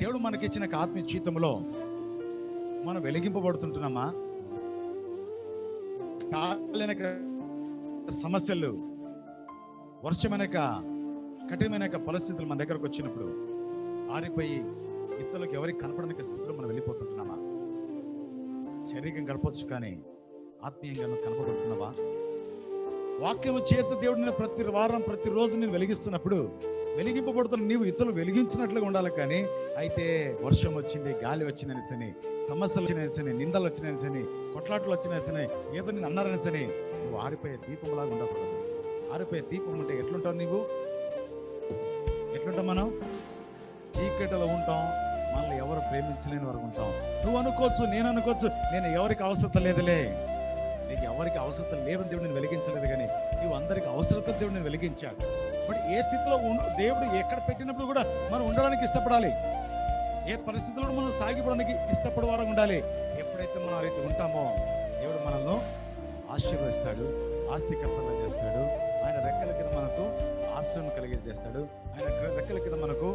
దేవుడు మనకిచ్చిన ఆత్మీయ జీవితంలో మనం వెలిగింపబడుతుంటున్నామా? కాలనక సమస్యలు వర్షమనక కఠినమైన పరిస్థితులు మన దగ్గరకు వచ్చినప్పుడు ఆరిపోయి ఇతరులకు ఎవరికి కనపడని స్థితిలో మనం వెళ్ళిపోతుంటున్నామా? శరీరం గడపచ్చు కానీ ఆత్మీయంగా కనపడుతున్నావా? వాక్యము చేత దేవుడిని ప్రతి వారం ప్రతిరోజు నేను వెలిగిస్తున్నప్పుడు వెలిగింపబడుతున్న నీవు ఇతరులు వెలిగించినట్లుగా ఉండాలి కానీ అయితే వర్షం వచ్చింది గాలి వచ్చిందని సని సమస్యలు వచ్చినాయి సని నిందలు వచ్చినాయి సని కొట్లాటలు వచ్చినాయి సని ఏదో నేను అన్నారని సని నువ్వు ఆరిపోయే దీపంలాగా ఉండకూడదు. ఆరిపోయే దీపం ఉంటే ఎట్లుంటావు నీవు? ఎట్లుంటాం మనం? చీకటిలో ఉంటాం మనల్ని ఎవరు ప్రేమించలేని వరకు ఉంటాం. నువ్వు అనుకోవచ్చు నేను అనుకోవచ్చు నేను ఎవరికి అవసరం లేదులే. నీకు ఎవరికి అవసరత లేదని దేవుడు నేను వెలిగించలేదు కానీ నువ్వు అందరికి అవసరత దేవుడు నేను వెలిగించాడు బట్ ఏ స్థితిలో ఉండు దేవుడు ఎక్కడ పెట్టినప్పుడు కూడా మనం ఉండడానికి ఇష్టపడాలి. ఏ పరిస్థితుల్లో మనం సాగిపోవడానికి ఇష్టపడేవారం ఉండాలి. ఎప్పుడైతే మనం అయితే ఉంటామో దేవుడు మనల్ని ఆశీర్వదిస్తాడు ఆస్తికర్తలు చేస్తాడు ఆయన రెక్కల కింద మనకు ఆశ్రయం కలిగజేస్తాడు ఆయన రెక్కల కింద మనకు